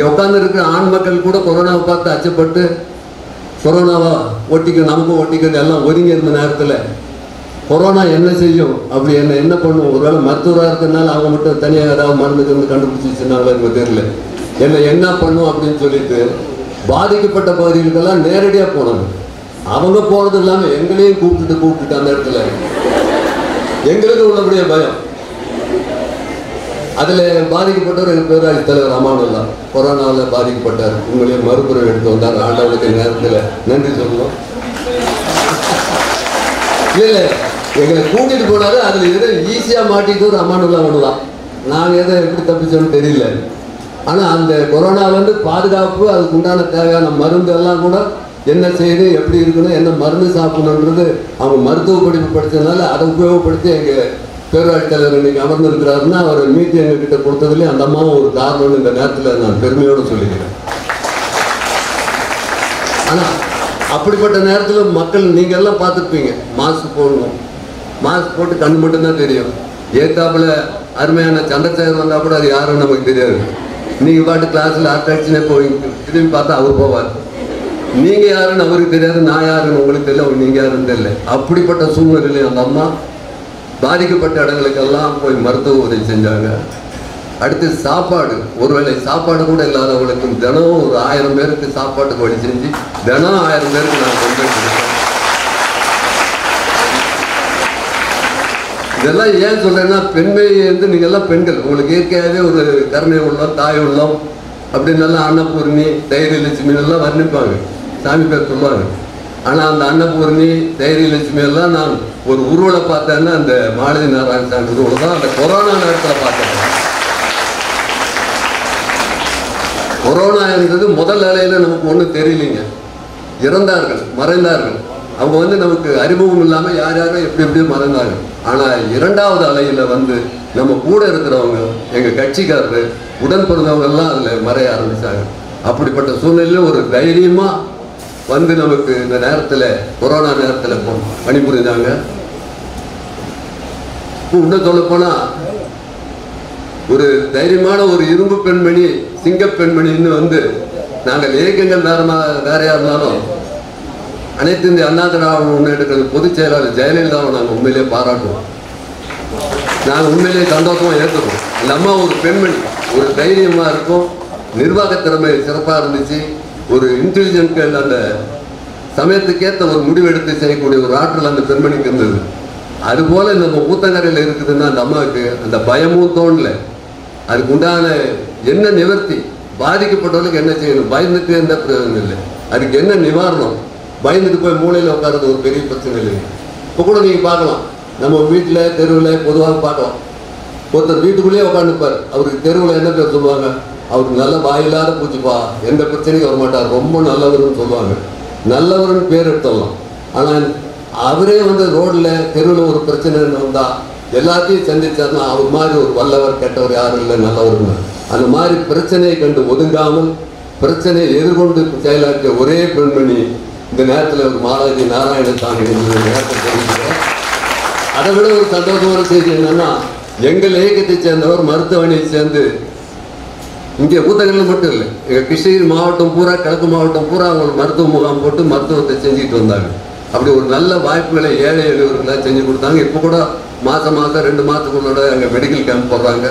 இங்கே உட்காந்து இருக்கிற ஆண் மக்கள் கூட கொரோனாவை பார்த்து அச்சப்பட்டு கொரோனாவா ஒட்டிக்க நமக்கும் ஒட்டிக்கிறது எல்லாம் ஒதுங்கி இருந்த நேரத்தில் கொரோனா என்ன செய்யும்? அப்படி என்ன என்ன பண்ணும் ஒருவேளை மருத்துவராக இருக்கிறதுனால அவங்க மட்டும் தனியாக ஏதாவது மருந்து கிருந்து கண்டுபிடிச்சிச்சுனால எனக்கு தெரியல. என்ன என்ன பண்ணும் அப்படின்னு சொல்லிட்டு பாதிக்கப்பட்ட பகுதிகளுக்கெல்லாம் நேரடியாக போனாங்க அவங்க போகிறது இல்லாமல் எங்களையும் கூப்பிட்டுட்டு கூப்பிட்டுட்டு அந்த இடத்துல. எங்களுக்கு உள்ளபடியே பயம். அதில் பாதிக்கப்பட்டவர் எங்கள் பேராட்சி தலைவர் அமானுல்லா கொரோனாவில் பாதிக்கப்பட்டார். உங்களையும் மறுபுறம் எடுத்து வந்தார். ஆண்டவனுக்கு நேரத்தில் நன்றி சொல்லணும். இல்லை எங்களை கூட்டிட்டு போனாரு. அதில் எது ஈஸியாக மாட்டிட்டு ஒரு அமானுல்லா ஒன்று தான் எதை எப்படி தப்பிச்சோன்னு தெரியல. ஆனால் அந்த கொரோனாவிலேருந்து பாதுகாப்பு அதுக்கு உண்டான தேவையான மருந்து எல்லாம் கூட என்ன செய்யுது எப்படி இருக்கணும் என்ன மருந்து சாப்பிடணுன்றது அவங்க மருத்துவ படிப்பு படித்ததுனால அதை உபயோகப்படுத்தி எங்கள் பேரவாட்சி தலைவர் இன்னைக்கு அமர்ந்திருக்கிறாருன்னா அவர் மீதி எங்க கிட்ட கொடுத்ததுலேயே அந்த அம்மாவும் ஒரு காரணம்னு இந்த நேரத்தில் நான் பெருமையோடு சொல்லிக்கிறேன். ஆனால் அப்படிப்பட்ட நேரத்தில் மக்கள் நீங்க எல்லாம் பார்த்துருப்பீங்க. மாஸ்க் போடணும். மாஸ்க் போட்டு கண் மட்டும்தான் தெரியும். ஏத்தாப்புல அருமையான சந்திரசேகர் வந்தால் கூட அது யாருன்னு நமக்கு தெரியாது. நீங்கள் பாட்டு கிளாஸில் அட்டாச்சுனே போய் திரும்பி பார்த்தா அவர் போவார். நீங்கள் யாருன்னு அவருக்கு தெரியாது நான் யாருன்னு உங்களுக்கு தெரியல அவர் நீங்கள் யாருன்னு தெரியல. அப்படிப்பட்ட சூழ்நிலையிலையும் அந்த அம்மா பாதிக்கப்பட்ட இடங்களுக்கெல்லாம் போய் மருத்துவ உதவி செஞ்சாங்க. அடுத்து சாப்பாடு. ஒருவேளை சாப்பாடு கூட இல்லாதவங்களுக்கு தினம் ஒரு ஆயிரம் பேருக்கு சாப்பாட்டுக்கு வழி செஞ்சு தினம் ஆயிரம் பேருக்கு நான் கொண்டு இதெல்லாம் ஏன் சொல்றேன்னா பெண்மை வந்து நீங்க எல்லாம் பெண்கள். உங்களுக்கு இயற்கையாகவே ஒரு கருணை உள்ளம் தாய் உள்ளம் அப்படின்னு எல்லாம் அன்னபூர்ணி தைரியலட்சுமி எல்லாம் வர்ணிப்பாங்க. சாமி பேர் சொல்லுவாங்க. ஆனால் அந்த அன்னபூர்ணி தைரியலட்சுமி எல்லாம் நான் ஒரு உருவலை பார்த்தேன்னா அந்த மாலதி நாராயணசாமி உருவலை தான் அந்த கொரோனா நேரத்தில் பார்த்தேன். கொரோனா என்பது முதல் அலையில் நமக்கு ஒன்றும் தெரியலைங்க. இறந்தார்கள் மறைந்தார்கள். அவங்க வந்து நமக்கு அறிமுகம் இல்லாமல் யார் யாரோ எப்படி எப்படியோ மறைந்தாங்க. ஆனால் இரண்டாவது அலையில் வந்து நம்ம கூட இருக்கிறவங்க எங்கள் கட்சிக்காரரு உடன் பிறந்தவங்க எல்லாம் அதில் மறைய ஆரம்பித்தாங்க அப்படிப்பட்ட சூழ்நிலையில் ஒரு தைரியமாக வந்து நமக்கு இந்த நேரத்தில் கொரோனா நேரத்தில் பணிபுரிந்தாங்க. இன்னும் சொல்லப்போனால் ஒரு தைரியமான ஒரு இரும்பு பெண்மணி சிங்க பெண்மணின்னு வந்து நாங்கள் இயக்கங்கள் வேறமா வேறையா இருந்தாலும் அனைத்து இந்திய அண்ணா திராவிட முன்னேற்ற பொதுச் செயலாளர் ஜெயலலிதாவை நாங்கள் உண்மையிலேயே பாராட்டுவோம். நாங்கள் உண்மையிலேயே சந்தோஷமா ஏற்றுவோம் அந்த அம்மா ஒரு பெண்மணி ஒரு தைரியமா இருக்கும். நிர்வாக திறமை சிறப்பாக இருந்துச்சு. ஒரு இன்டெலிஜென்ட் அந்த சமயத்துக்கேற்ற ஒரு முடிவெடுத்து செய்யக்கூடிய ஒரு ஆற்றல் அந்த பெண்மணிக்கு இருந்தது. அதுபோல நம்ம ஊத்தங்கரையில் இருக்குதுன்னா அந்த அம்மாவுக்கு அந்த பயமும் தோணல. அதுக்கு உண்டான என்ன நிவர்த்தி? பாதிக்கப்பட்டவர்களுக்கு என்ன செய்யணும்? பயந்துட்டு எந்த பிரயோஜனம் இல்லை. அதுக்கு என்ன நிவாரணம்? பயந்துட்டு போய் மூளையில் உட்கார்றது ஒரு பெரிய பிரச்சனை இல்லை. இப்போ கூட நீங்கள் பார்க்கலாம். நம்ம வீட்டில் தெருவில் பொதுவாக பார்க்கலாம் ஒருத்தர் வீட்டுக்குள்ளேயே உட்காந்துப்பார் அவருக்கு தெருவில் என்ன பேர் சொல்லுவாங்க? அவருக்கு நல்ல வாயில்லாத பூச்சிப்பா எந்த பிரச்சனையும் வரமாட்டார். ரொம்ப நல்லவர்னு சொல்லுவாங்க. நல்லவர்னு பேர் எடுத்துடலாம். ஆனால் அவரே வந்து ரோடில் தெருவில் ஒரு பிரச்சனைன்னு வந்தால் எல்லாத்தையும் சந்தித்தார்னா அவர் மாதிரி ஒரு வல்லவர் கெட்டவர் யாரும் இல்லை நல்லவர்னு அந்த மாதிரி பிரச்சனையை கண்டு ஒதுங்காமல் பிரச்சனையை எதிர்கொண்டு செயலாற்றிய ஒரே பெண்மணி இந்த நேரத்தில் ஒரு மாலாஜி நாராயணசாமி நேரத்தில் அதை விட ஒரு சந்தோஷமான செய்தி என்னன்னா எங்கள் இயக்கத்தை சேர்ந்தவர் மருத்துவமனையை சேர்ந்து இங்கே ஊத்தகங்கள் மட்டும் இல்லை. எங்கள் கிருஷ்ணகிரி மாவட்டம் பூரா கிழக்கு மாவட்டம் பூரா அவங்க மருத்துவ முகாம் போட்டு மருத்துவத்தை செஞ்சுட்டு வந்தாங்க. அப்படி ஒரு நல்ல வாய்ப்புகளை ஏழை எளியவர்களாக செஞ்சு கொடுத்தாங்க. இப்போ கூட மாதம் மாதம் ரெண்டு மாதத்துக்குள்ளோட அங்கே மெடிக்கல் கேம்ப் போடுறாங்க.